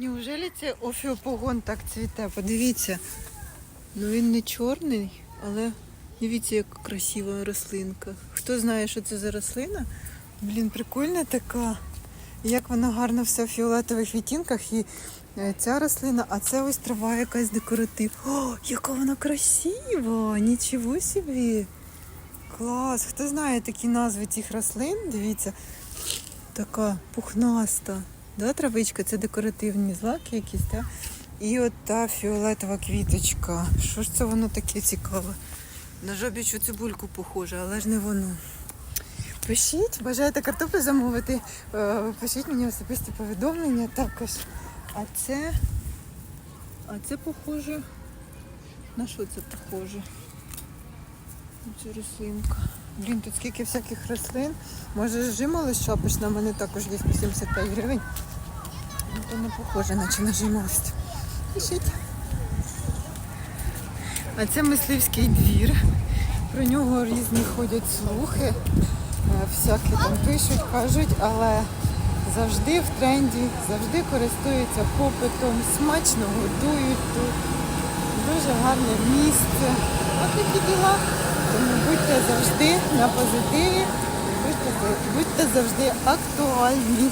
Неужели це офіопогон так цвіте? Подивіться. Ну він не чорний, але дивіться, яка красива рослинка. Хто знає, що це за рослина? Блін, прикольна така. Як вона гарно все в фіолетових відтінках. І е, ця рослина, а це ось трава якась декоратив. О, яка вона красива! Нічого собі! Клас! Хто знає такі назви цих рослин? Дивіться, така пухнаста. Да, травичка, це декоративні злаки якісь, так? І от та фіолетова квіточка. Що ж це воно таке цікаве? На жабічу цибульку похоже, але ж не воно. Пишіть, бажаєте картоплю замовити, е, пишіть мені особисті повідомлення також. А це. А це похоже. На що це похоже? Цю рослинка. Блін, тут скільки всяких рослин. Може жимолость шапочна, в мене також є по 75 гривень. Ну, то не похоже, наче на жимолость. Пишіть. А це мисливський двір. Про нього різні ходять слухи. Е, Всякі там пишуть, кажуть, але завжди в тренді, завжди користуються попитом, смачно готують тут. Дуже гарне місце. Ось такі діла. Тому будьте завжди на позитиві, будьте, будьте завжди актуальні.